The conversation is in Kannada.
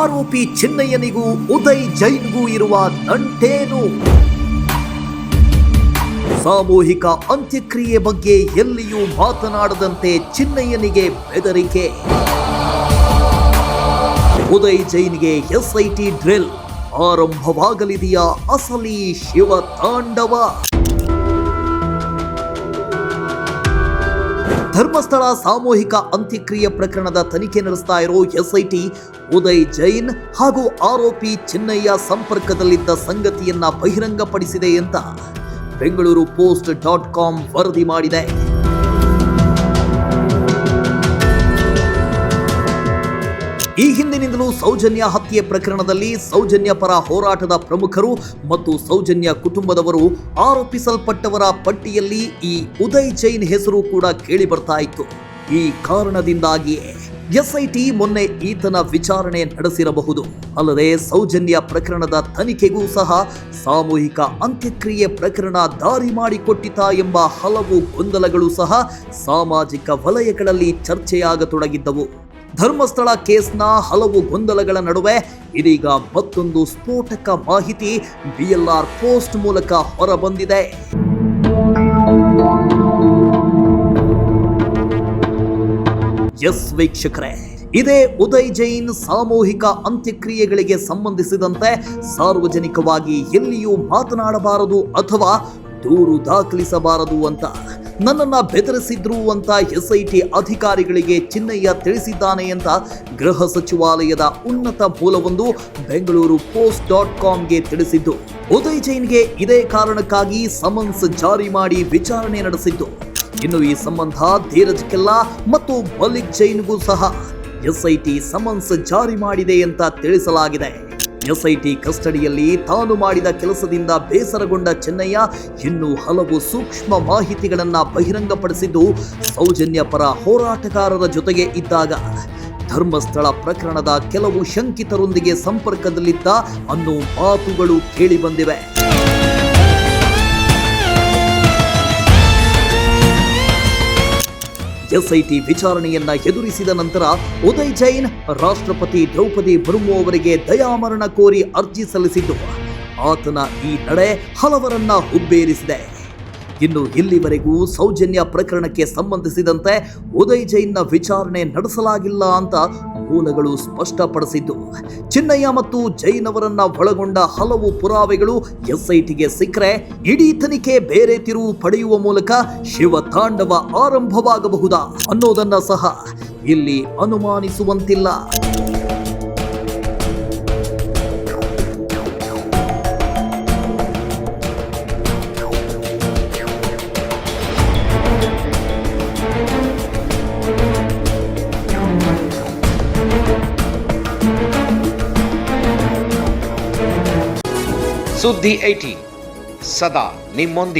ಆರೋಪಿ ಚಿನ್ನಯ್ಯನಿಗೂ ಉದಯ್ ಜೈನ್ಗೂ ಇರುವ ನಂಟೇನು? ಸಾಮೂಹಿಕ ಅಂತ್ಯಕ್ರಿಯೆ ಬಗ್ಗೆ ಎಲ್ಲಿಯೂ ಮಾತನಾಡದಂತೆ ಚಿನ್ನಯ್ಯನಿಗೆ ಬೆದರಿಕೆ. ಉದಯ್ ಜೈನ್ಗೆ ಎಸ್ಐಟಿ ಡ್ರಿಲ್ ಆರಂಭವಾಗಲಿದೆಯಾ ಅಸಲಿ ಶಿವ ತಾಂಡವ ಧರ್ಮಸ್ಥಳ ಸಾಮೂಹಿಕ ಅಂತ್ಯಕ್ರಿಯೆ ಪ್ರಕರಣದ ತನಿಖೆ ನಡೆಸ್ತಾ ಇರೋ ಎಸ್ಐಟಿ ಉದಯ್ ಜೈನ್ ಹಾಗೂ ಆರೋಪಿ ಚಿನ್ನಯ್ಯ ಸಂಪರ್ಕದಲ್ಲಿದ್ದ ಸಂಗತಿಯನ್ನ ಬಹಿರಂಗಪಡಿಸಿದೆ ಅಂತ ಬೆಂಗಳೂರು ಪೋಸ್ಟ್ ಡಾಟ್ ಕಾಮ್ ವರದಿ ಮಾಡಿದೆ. ಈ ಹಿಂದಿನಿಂದಲೂ ಸೌಜನ್ಯ ಹತ್ಯೆ ಪ್ರಕರಣದಲ್ಲಿ ಸೌಜನ್ಯ ಪರ ಹೋರಾಟದ ಪ್ರಮುಖರು ಮತ್ತು ಸೌಜನ್ಯ ಕುಟುಂಬದವರು ಆರೋಪಿಸಲ್ಪಟ್ಟವರ ಪಟ್ಟಿಯಲ್ಲಿ ಈ ಉದಯ್ ಜೈನ್ ಹೆಸರು ಕೂಡ ಕೇಳಿ ಬರ್ತಾ ಇತ್ತು ಈ ಕಾರಣದಿಂದಾಗಿಯೇ ಎಸ್ಐಟಿ ಮೊನ್ನೆ ಈತನ ವಿಚಾರಣೆ ನಡೆಸಿರಬಹುದು. ಅಲ್ಲದೆ ಸೌಜನ್ಯ ಪ್ರಕರಣದ ತನಿಖೆಗೂ ಸಹ ಸಾಮೂಹಿಕ ಅಂತ್ಯಕ್ರಿಯೆ ಪ್ರಕರಣ ದಾರಿ ಮಾಡಿಕೊಟ್ಟಿತ ಎಂಬ ಹಲವು ಗೊಂದಲಗಳು ಸಹ ಸಾಮಾಜಿಕ ವಲಯಗಳಲ್ಲಿ ಚರ್ಚೆಯಾಗತೊಡಗಿದ್ದವು. ಧರ್ಮಸ್ಥಳ ಕೇಸ್ನ ಹಲವು ಗೊಂದಲಗಳ ನಡುವೆ ಇದೀಗ ಮತ್ತೊಂದು ಸ್ಫೋಟಕ ಮಾಹಿತಿ ಬಿಎಲ್ಆರ್ ಪೋಸ್ಟ್ ಮೂಲಕ ಹೊರಬಂದಿದೆ. ಎಸ್ ವೀಕ್ಷಕರೇ, ಇದೇ ಉದಯ್ ಜೈನ್ ಸಾಮೂಹಿಕ ಅಂತ್ಯಕ್ರಿಯೆಗಳಿಗೆ ಸಂಬಂಧಿಸಿದಂತೆ ಸಾರ್ವಜನಿಕವಾಗಿ ಎಲ್ಲಿಯೂ ಮಾತನಾಡಬಾರದು ಅಥವಾ ದೂರು ದಾಖಲಿಸಬಾರದು ಅಂತ ನನ್ನನ್ನ ಬೆದರಿಸಿದ್ರು ಅಂತ ಎಸ್ಐಟಿ ಅಧಿಕಾರಿಗಳಿಗೆ ಚಿನ್ನಯ್ಯ ತಿಳಿಸಿದ್ದಾನೆ ಅಂತ ಗೃಹ ಸಚಿವಾಲಯದ ಉನ್ನತ ಮೂಲವೊಂದು ಬೆಂಗಳೂರು ಪೋಸ್ಟ್ ಡಾಟ್ ಕಾಮ್ಗೆ ತಿಳಿಸಿದ್ದು. ಉದಯ್ ಜೈನ್ಗೆ ಇದೇ ಕಾರಣಕ್ಕಾಗಿ ಸಮನ್ಸ್ ಜಾರಿ ಮಾಡಿ ವಿಚಾರಣೆ ನಡೆಸಿದ್ದು. ಇನ್ನು ಈ ಸಂಬಂಧ ಧೀರಜ್ ಕೆಲ್ಲಾ ಮತ್ತು ಮಲಿಕ್ ಜೈನ್ಗೂ ಸಹ ಎಸ್ಐಟಿ ಸಮನ್ಸ್ ಜಾರಿ ಮಾಡಿದೆ ಅಂತ ತಿಳಿಸಲಾಗಿದೆ. ಎಸ್ಐಟಿ ಕಸ್ಟಡಿಯಲ್ಲಿ ತಾನು ಮಾಡಿದ ಕೆಲಸದಿಂದ ಬೇಸರಗೊಂಡ ಚೆನ್ನಯ್ಯ ಇನ್ನೂ ಹಲವು ಸೂಕ್ಷ್ಮ ಮಾಹಿತಿಗಳನ್ನು ಬಹಿರಂಗಪಡಿಸಿದ್ದು ಸೌಜನ್ಯ ಪರ ಹೋರಾಟಗಾರರ ಜೊತೆಗೆ ಇದ್ದಾಗ ಧರ್ಮಸ್ಥಳ ಪ್ರಕರಣದ ಕೆಲವು ಶಂಕಿತರೊಂದಿಗೆ ಸಂಪರ್ಕದಲ್ಲಿದ್ದ ಅನ್ನೋ ಮಾತುಗಳು ಕೇಳಿಬಂದಿವೆ ಎಸ್ಐಟಿ ವಿಚಾರಣೆಯನ್ನ ಎದುರಿಸಿದ ನಂತರ ಉದಯ್ ಜೈನ್, ರಾಷ್ಟ್ರಪತಿ ದ್ರೌಪದಿ ಮುರ್ಮು ಅವರಿಗೆ ದಯಾಮರಣ ಕೋರಿ ಅರ್ಜಿ ಸಲ್ಲಿಸಿದ್ದು, ಆತನ ಈ ನಡೆ ಹಲವರನ್ನ ಹುಬ್ಬೇರಿಸಿದೆ. ಇನ್ನು ಇಲ್ಲಿವರೆಗೂ ಸೌಜನ್ಯ ಪ್ರಕರಣಕ್ಕೆ ಸಂಬಂಧಿಸಿದಂತೆ ಉದಯ್ ಜೈನ್ನ ವಿಚಾರಣೆ ನಡೆಸಲಾಗಿಲ್ಲ ಅಂತ ಮೂಲಗಳು ಸ್ಪಷ್ಟಪಡಿಸಿದ್ದು. ಚಿನ್ನಯ್ಯ ಮತ್ತು ಜೈನ್ ಅವರನ್ನ ಒಳಗೊಂಡ ಹಲವು ಪುರಾವೆಗಳು ಎಸ್ಐಟಿಗೆ ಸಿಕ್ಕರೆ ಇಡೀ ತನಿಖೆ ಬೇರೆ ತಿರುವು ಪಡೆಯುವ ಮೂಲಕ ಶಿವ ತಾಂಡವ ಆರಂಭವಾಗಬಹುದಾ ಅನ್ನೋದನ್ನ ಸಹ ಇಲ್ಲಿ ಅನುಮಾನಿಸುವಂತಿಲ್ಲ. सुद्धि एटी सदा निम्न